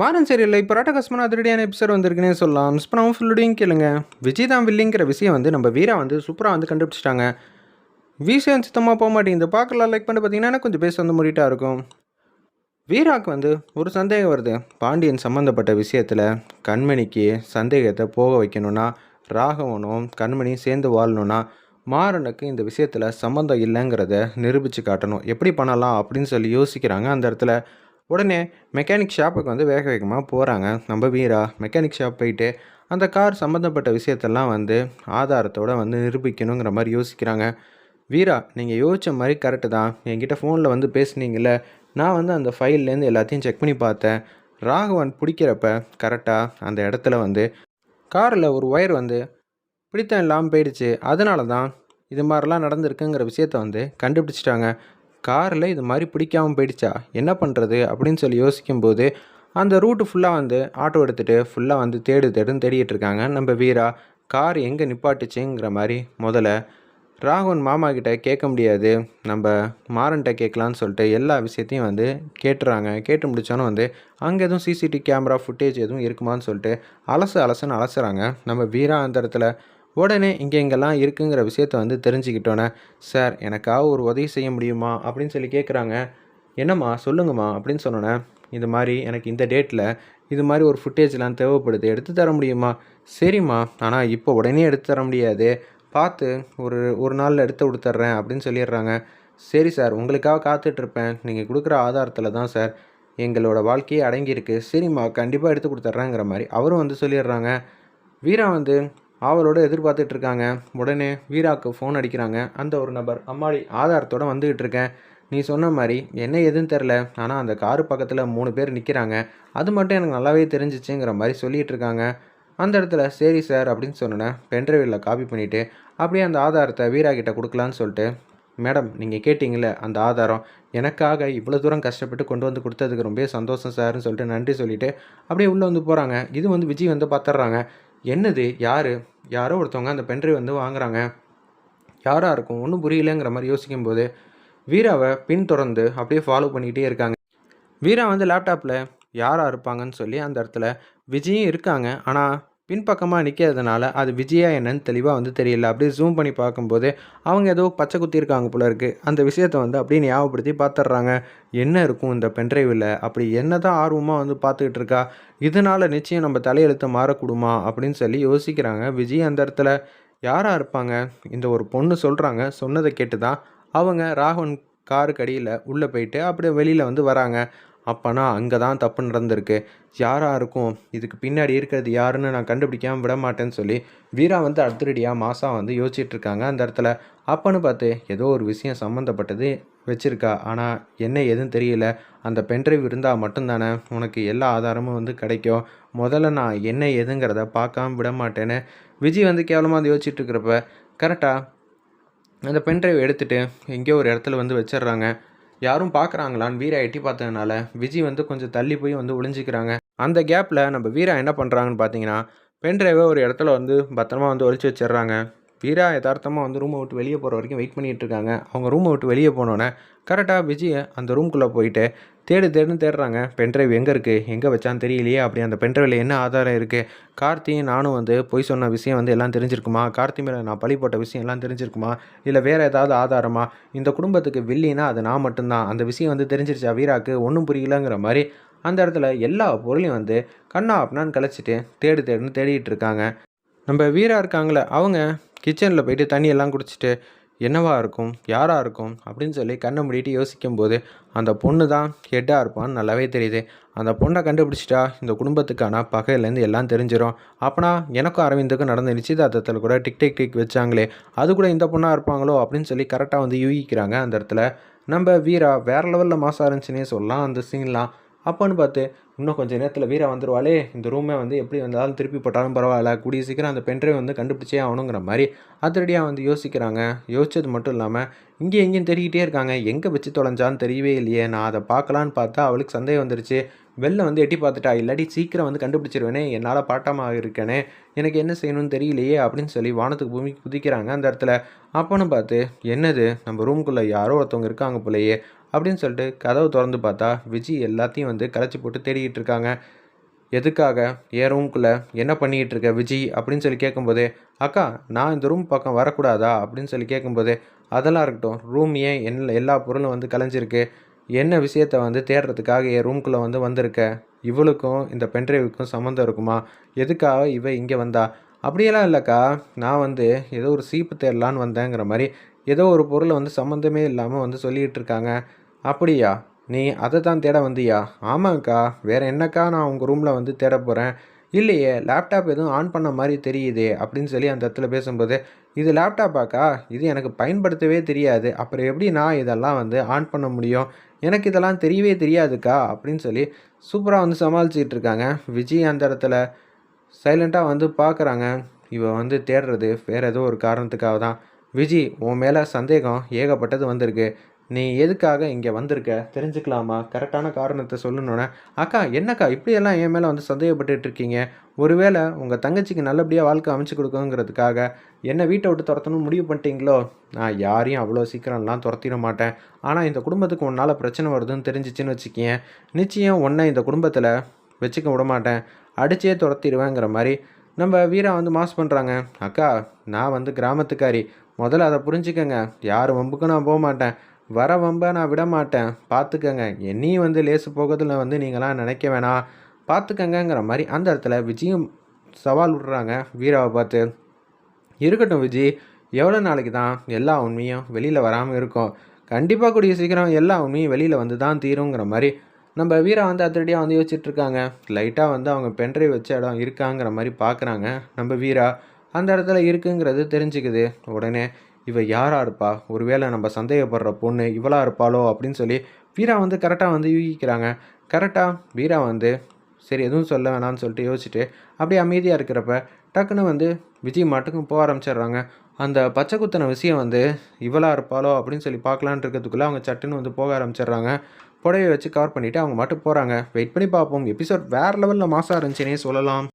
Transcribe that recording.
மாறன் சீரியலில் இப்போ ராட்டகாசமான அதிரடியான எபிசோட் வந்திருக்குன்னே சொல்லலாம். மிஸ்பனாவும் ஃபுல்லுடையும் கேளுங்க. விஜய் தான் வில்லிங்கிற விஷயம் வந்து நம்ம வீரா வந்து சூப்பராக வந்து கண்டுபிடிச்சிட்டாங்க. விஷயம் சுத்தமாக போக மாட்டேங்குது. பார்க்கலாம் லைக் பண்ணி பார்த்தீங்கன்னா எனக்கு கொஞ்சம் பேச வந்து முடிட்டாக இருக்கும். வீராக்கு வந்து ஒரு சந்தேகம் வருது. பாண்டியன் சம்மந்தப்பட்ட விஷயத்தில் கண்மணிக்கு சந்தேகத்தை போக வைக்கணும்னா ராகவனும் கண்மணியும் சேர்ந்து வாழணும்னா மாறனுக்கு இந்த விஷயத்தில் சம்மந்தம் இல்லைங்கிறத நிரூபித்து காட்டணும். எப்படி பண்ணலாம் அப்படின்னு சொல்லி யோசிக்கிறாங்க அந்த இடத்துல. உடனே மெக்கானிக் ஷாப்புக்கு வந்து வேக வேகமாக போகிறாங்க நம்ம வீரா மெக்கானிக் ஷாப் போயிட்டு அந்த கார் சம்மந்தப்பட்ட விஷயத்தெல்லாம் வந்து ஆதாரத்தோடு வந்து நிரூபிக்கணுங்கிற மாதிரி யோசிக்கிறாங்க. வீரா நீங்கள் யோசித்த மாதிரி கரெக்டு தான். என்கிட்ட ஃபோனில் வந்து பேசுனீங்கள நான் வந்து அந்த ஃபைல்லேருந்து எல்லாத்தையும் செக் பண்ணி பார்த்தேன். ராகவன் பிடிக்கிறப்ப கரெக்டாக அந்த இடத்துல வந்து காரில் ஒரு ஒயர் வந்து பிடித்தம் இல்லாமல் போயிடுச்சு. அதனால தான் இது மாதிரிலாம் நடந்திருக்குங்கிற விஷயத்த வந்து கண்டுபிடிச்சிட்டாங்க. காரில் இது மாதிரி பிடிக்காமல் போயிடுச்சா? என்ன பண்ணுறது அப்படின்னு சொல்லி யோசிக்கும்போது அந்த ரூட்டு ஃபுல்லாக வந்து ஆட்டோ எடுத்துகிட்டு ஃபுல்லாக வந்து தேடு தேடுன்னு தேடிட்டு இருக்காங்க. நம்ம வீரா கார் எங்கே நிப்பாட்டுச்சுங்கிற மாதிரி முதல்ல ராகவன் மாமா கிட்ட கேட்க முடியாது. நம்ம மாறன்ட்ட கேட்கலான்னு சொல்லிட்டு எல்லா விஷயத்தையும் வந்து கேட்டுறாங்க. கேட்டு முடிச்சோன்னே வந்து அங்கே எதுவும் சிசிடிவி கேமரா ஃபுட்டேஜ் எதுவும் இருக்குமான்னு சொல்லிட்டு அலசு அலசுன்னு அலசுறாங்க. நம்ம வீரா அந்த இடத்துல உடனே இங்கே இங்கெல்லாம் இருக்குங்கிற விஷயத்த வந்து தெரிஞ்சுக்கிட்டோன்னே சார் எனக்காக ஒரு உதவி செய்ய முடியுமா? அப்படின்னு சொல்லி கேட்குறாங்க என்னம்மா சொல்லுங்கம்மா அப்படின்னு சொன்னோன்னே இது மாதிரி எனக்கு இந்த டேட்டில் இது மாதிரி ஒரு ஃபுட்டேஜ்லாம் தேவைப்படுது எடுத்து தர முடியுமா? சரிம்மா ஆனால் இப்போ உடனே எடுத்து தர முடியாது. பார்த்து ஒரு ஒரு நாளில் எடுத்து கொடுத்துட்றேன் அப்படின்னு சொல்லிடுறாங்க. சரி சார் உங்களுக்காக காத்துட்ருப்பேன். நீங்கள் கொடுக்குற ஆதாரத்தில் தான் சார் எங்களோட வாழ்க்கையே அடங்கியிருக்கு. சரிம்மா கண்டிப்பாக எடுத்து கொடுத்துட்றேங்கிற மாதிரி அவரும் வந்து சொல்லிடுறாங்க. வீரா வந்து ஆவலோடு எதிர்பார்த்துட்டு இருக்காங்க உடனே வீராவுக்கு ஃபோன் அடிக்கிறாங்க. அந்த ஒரு நபர் அம்மாடி ஆதாரத்தோட வந்துக்கிட்டு இருக்கேன் நீ சொன்ன மாதிரி என்ன எதுன்னு தெரில. ஆனால் அந்த காரு பக்கத்தில் மூணு பேர் நிற்கிறாங்க அது மட்டும் எனக்கு நல்லாவே தெரிஞ்சிச்சுங்கிற மாதிரி சொல்லிகிட்டு இருக்காங்க அந்த இடத்துல சரி சார் அப்படின்னு சொன்னேன் பென்ட்ரைவில் காப்பி பண்ணிவிட்டு அப்படியே அந்த ஆதாரத்தை வீரா கிட்ட கொடுக்கலான்னு சொல்லிட்டு மேடம் நீங்கள் கேட்டிங்கள அந்த ஆதாரம். எனக்காக இவ்வளோ தூரம் கஷ்டப்பட்டு கொண்டு வந்து கொடுத்ததுக்கு ரொம்ப சந்தோஷம் சார்னு சொல்லிட்டு நன்றி சொல்லிவிட்டு அப்படியே உள்ளே வந்து போகிறாங்க இது வந்து விஜய் வந்து பார்த்துட்றாங்க என்னது? யார்? யாரோ ஒருத்தவங்க அந்த பென்ட்ரைவ் வந்து வாங்குறாங்க. யாராக இருக்கும்? ஒன்றும் புரியலங்கிற மாதிரி யோசிக்கும்போது வீராவை பின்தொடர்ந்து அப்படியே ஃபாலோ பண்ணிக்கிட்டே இருக்காங்க. வீரா வந்து லேப்டாப்பில் யாராக இருப்பாங்கன்னு சொல்லி அந்த இடத்துல விஜயும் இருக்காங்க. ஆனால் பின்பக்கமாக நிற்கிறதுனால அது விஜயா என்னன்னு தெளிவாக வந்து தெரியல. அப்படியே ஜூம் பண்ணி பார்க்கும்போது அவங்க ஏதோ பச்சை குத்தி இருக்காங்க போல இருக்குது அந்த விஷயத்த வந்து அப்படியே ஞாபகப்படுத்தி பார்த்துட்றாங்க. என்ன இருக்கும் இந்த பென்ட்ரைவில் அப்படி என்ன தான் ஆர்வமாக வந்து பார்த்துக்கிட்டு இருக்கா? இதனால் நிச்சயம் நம்ம தலையெழுத்து மாறக்கூடுமா? அப்படின்னு சொல்லி யோசிக்கிறாங்க. விஜய் அந்த இடத்துல யாராக இருப்பாங்க? இந்த ஒரு பொண்ணு சொல்கிறாங்க சொன்னதை கேட்டு தான் அவங்க ராகவன் காருக்கு அடியில் உள்ளே போயிட்டு அப்படியே வெளியில் வந்து வராங்க. அப்போனா அங்கே தான் தப்பு நடந்திருக்கு. யாராக இருக்கும் இதுக்கு பின்னாடி இருக்கிறது யாருன்னு நான் கண்டுபிடிக்காமல் விட மாட்டேன்னு சொல்லி வீரா வந்து அடுத்தடியாக மாசா வந்து யோசிச்சுட்டு இருக்காங்க. அந்த இடத்துல அப்பன்னு பார்த்து ஏதோ ஒரு விஷயம் சம்மந்தப்பட்டது வச்சுருக்கா. ஆனால் என்ன எதுவும் தெரியல. அந்த பென்ட்ரைவ் இருந்தால் மட்டும்தானே உனக்கு எல்லா ஆதாரமும் வந்து கிடைக்கும். முதல்ல நான் என்ன எதுங்கிறத பார்க்காம விட மாட்டேன்னு விஜய் வந்து கேவலமாக வந்து யோசிச்சுட்டு இருக்கிறப்ப கரெக்டாக அந்த பென்ட்ரைவ் எடுத்துகிட்டு எங்கேயோ ஒரு இடத்துல வந்து வச்சிடுறாங்க. யாரும் பார்க்குறாங்களான்னு வீரா எட்டி பார்த்ததுனால விஜய் வந்து கொஞ்சம் தள்ளி போய் வந்து ஒளிஞ்சிக்கிறாங்க. அந்த கேப்பில் நம்ம வீரா என்ன பண்ணுறாங்கன்னு பார்த்தீங்கன்னா பென்ட்ரைவை ஒரு இடத்துல வந்து பத்திரமா வந்து ஒழிச்சு வச்சிடுறாங்க. வீரா யதார்த்தமாக வந்து ரூமை விட்டு வெளியே போகிற வரைக்கும் வெயிட் பண்ணிகிட்டு இருக்காங்க. அவங்க ரூமை விட்டு வெளியே போனோன்னே கரெக்டாக விஜய் அந்த ரூம்குள்ளே போயிட்டு தேடு தேடுன்னு தேடுறாங்க. பென்ட்ரைவ் எங்கே இருக்குது எங்கே வச்சான்னு தெரியலையே. அப்படி அந்த பென்ட்ரைவில் என்ன ஆதாரம் இருக்குது கார்த்தி நானும் வந்து பொய் சொன்ன விஷயம் வந்து எல்லாம் தெரிஞ்சிருக்குமா? கார்த்தி மேலே நான் பழி போட்ட விஷயம் எல்லாம் தெரிஞ்சிருக்குமா? இல்லை வேறு ஏதாவது ஆதாரமா? இந்த குடும்பத்துக்கு வில்லினா அது நான் மட்டும்தான். அந்த விஷயம் வந்து தெரிஞ்சிருச்சா வீராக்கு? ஒன்றும் புரியலங்கிற மாதிரி அந்த இடத்துல எல்லா பொருளையும் வந்து கண்ணா அப்படின்னான்னு கழிச்சிட்டு தேடு தேடுன்னு தேடிட்டு இருக்காங்க. நம்ம வீரா இருக்காங்களே அவங்க கிச்சனில் போயிட்டு தண்ணியெல்லாம் குடிச்சிட்டு என்னவா இருக்கும்? யாராக இருக்கும்? அப்படின்னு சொல்லி கண்ணை மூடிட்டு யோசிக்கும்போது அந்த பொண்ணு தான் ஹெட்டாக இருப்பான்னு நல்லாவே தெரியுது. அந்த பொண்ணை கண்டுபிடிச்சிட்டா இந்த குடும்பத்துக்கான பகையிலேருந்து எல்லாம் தெரிஞ்சிடும் அப்போனா எனக்கும் அரவிந்துக்கும் நடந்த நிச்சயதார்த்தத்தில் கூட டிக் டிக் டிக் வச்சாங்களே அது கூட இந்த பொண்ணாக இருப்பாங்களோ? அப்படின்னு சொல்லி கரெக்டாக வந்து யூகிக்கிறாங்க அந்த இடத்துல. நம்ம வீரா வேறு லெவலில் மாசாக இருந்துச்சுன்னே சொல்லலாம் அந்த சீன்லாம் அப்போன்னு பார்த்து இன்னும் கொஞ்சம் நேரத்தில் வீரா வந்துடுவாளே இந்த ரூமே வந்து எப்படி வந்தாலும் திருப்பி போட்டாலும் பரவாயில்ல. கூடிய சீக்கிரம் அந்த பென்ட்ரைவ் வந்து கண்டுபிடிச்சே ஆகணுங்கிற மாதிரி அதிரடியாக வந்து யோசிக்கிறாங்க. யோசிச்சது மட்டும் இல்லாமல் இங்கே எங்கேயும் தெரிகிட்டே இருக்காங்க. எங்கே வச்சு தொலைஞ்சான்னு தெரியவே இல்லையே. நான் அதை பார்க்கலான்னு பார்த்தா அவளுக்கு சந்தேகம் வந்துருச்சு. வெளில வந்து எட்டி பார்த்துட்டா இல்லாட்டி சீக்கிரம் வந்து கண்டுபிடிச்சிருவேனே. என்னால் பாட்டமாக இருக்கேனே. எனக்கு என்ன செய்யணும்னு தெரியலையே அப்படின்னு சொல்லி வானத்துக்கு பூமிக்கு குதிக்கிறாங்க அந்த இடத்துல. அப்போன்னு பார்த்து என்னது? நம்ம ரூம்குள்ளே யாரோ ஒருத்தவங்க இருக்காங்க போலையே. அப்படின்னு சொல்லிட்டு கதவை திறந்து பார்த்தா விஜய் எல்லாத்தையும் வந்து கலைச்சி போட்டு தேடிக்கிட்டு இருக்காங்க. எதுக்காக? என் ரூம்குள்ளே என்ன பண்ணிக்கிட்டு இருக்க விஜி? அப்படின்னு சொல்லி கேட்கும்போதே அக்கா நான் இந்த ரூம் பக்கம் வரக்கூடாதா? அப்படின்னு சொல்லி கேட்கும்போதே அதெல்லாம் இருக்கட்டும். ரூம் ஏன் என்ன எல்லா பொருளும் வந்து கலைஞ்சிருக்கு? என்ன விஷயத்த வந்து தேடுறதுக்காக என் ரூம்குள்ளே வந்து வந்திருக்க? இவளுக்கும் இந்த பென்ட்ரைவுக்கும் சம்மந்தம் இருக்குமா? எதுக்காக இவ இங்கே வந்தா? அப்படியெல்லாம் இல்லைக்கா. நான் வந்து ஏதோ ஒரு சீப்பு தேடலான்னு வந்தேங்கிற மாதிரி ஏதோ ஒரு பொருளை வந்து சம்மந்தமே இல்லாமல் வந்து சொல்லிகிட்டு இருக்காங்க. அப்படியா? நீ அதை தான் தேட வந்தியா? ஆமாங்க்கா வேறு என்னக்கா நான் உங்கள் ரூமில் வந்து தேட போகிறேன் இல்லையே லேப்டாப் எதுவும் ஆன் பண்ண மாதிரி தெரியுதே அப்படின்னு சொல்லி அந்த இடத்துல பேசும்போது இது லேப்டாப்பாக்கா இது எனக்கு பயன்படுத்தவே தெரியாது. அப்புறம் எப்படி நான் இதெல்லாம் வந்து ஆன் பண்ண முடியும்? எனக்கு இதெல்லாம் தெரியவே தெரியாதுக்கா அப்படின்னு சொல்லி சூப்பராக வந்து சமாளிச்சிட்டு இருக்காங்க. விஜய் அந்த இடத்துல சைலண்ட்டாக வந்து பார்க்குறாங்க இவன் வந்து தேடுறது வேறு ஏதோ ஒரு காரணத்துக்காக தான் விஜி உன் மேலே சந்தேகம் ஏகப்பட்டது வந்திருக்கு. நீ எதுக்காக இங்கே வந்திருக்க? தெரிஞ்சுக்கலாமா? கரெக்டான காரணத்தை சொல்லணுன்னே அக்கா என்னக்கா இப்படியெல்லாம் என் மேலே வந்து சந்தேகப்பட்டுட்டு இருக்கீங்க? ஒருவேளை உங்கள் தங்கச்சிக்கு நல்லபடியாக வாழ்க்கை அமைச்சு கொடுக்குங்கிறதுக்காக என்னை வீட்டை விட்டு துரத்தணும்னு முடிவு பண்ணிட்டீங்களோ? நான் யாரையும் அவ்வளோ சீக்கிரம்லாம் துரத்திட மாட்டேன். ஆனால் இந்த குடும்பத்துக்கு உன்னால் பிரச்சனை வருதுன்னு தெரிஞ்சிச்சின்னு வச்சுக்கேன். நிச்சயம் உன்னை இந்த குடும்பத்தில் வச்சுக்க விட மாட்டேன். அடிச்சே துரத்திடுவேங்கிற மாதிரி நம்ம வீரா வந்து மாஸ் பண்ணுறாங்க அக்கா நான் வந்து கிராமத்துக்காரி. முதல்ல அதை புரிஞ்சுக்கங்க. யார் வம்புக்கும் நான் போக மாட்டேன். வர வம்பை நான் விட மாட்டேன் பார்த்துக்கங்க என்னையும் வந்து லேசு போகிறதுல வந்து நீங்களாம் நினைக்க வேணாம். பார்த்துக்கங்கிற மாதிரி அந்த இடத்துல விஜயும் சவால் விடுறாங்க வீராவை பார்த்து. இருக்கட்டும் விஜி எவ்வளோ நாளைக்கு தான் எல்லா உண்மையும் வெளியில் வராமல் இருக்கும்? கண்டிப்பாக கூடிய சீக்கிரம் எல்லா உண்மையும் வெளியில் வந்து தான் தீருங்கிற மாதிரி நம்ம வீரா வந்து அதிரடியாக வந்து யோசிச்சுட்ருக்காங்க லைட்டாக வந்து அவங்க பென்ட்ரைவ் வச்ச இடம் இருக்காங்கிற மாதிரி பார்க்குறாங்க நம்ம வீரா. அந்த இடத்துல இருக்குங்கிறது தெரிஞ்சுக்குது. உடனே இவள் யாராக இருப்பா? ஒருவேளை நம்ம சந்தேகப்படுற பொண்ணு இவளாக இருப்பாளோ அப்படின்னு சொல்லி வீரா வந்து கரெக்டாக வந்து யூகிக்கிறாங்க. கரெக்டாக வீரா வந்து சரி எதுவும் சொல்ல வேணாம்னு சொல்லிட்டு யோசிச்சுட்டு அப்படியே அமைதியாக இருக்கிறப்ப டக்குன்னு வந்து விஜய் மாட்டுக்கும் போக ஆரம்பிச்சிடுறாங்க. அந்த பச்சை குத்தின விஷயம் வந்து இவளாக இருப்பாளோ அப்படின்னு சொல்லி பார்க்கலான் இருக்கிறதுக்குள்ளே அவங்க சட்டுன்னு வந்து போக ஆரம்பிச்சிடுறாங்க. புடவையை வச்சு கவர் பண்ணிவிட்டு அவங்க மட்டும் போகிறாங்க வெயிட் பண்ணி பார்ப்போம். எபிசோட் வேறு லெவலில் மாசாக இருந்துச்சுன்னே சொல்லலாம்.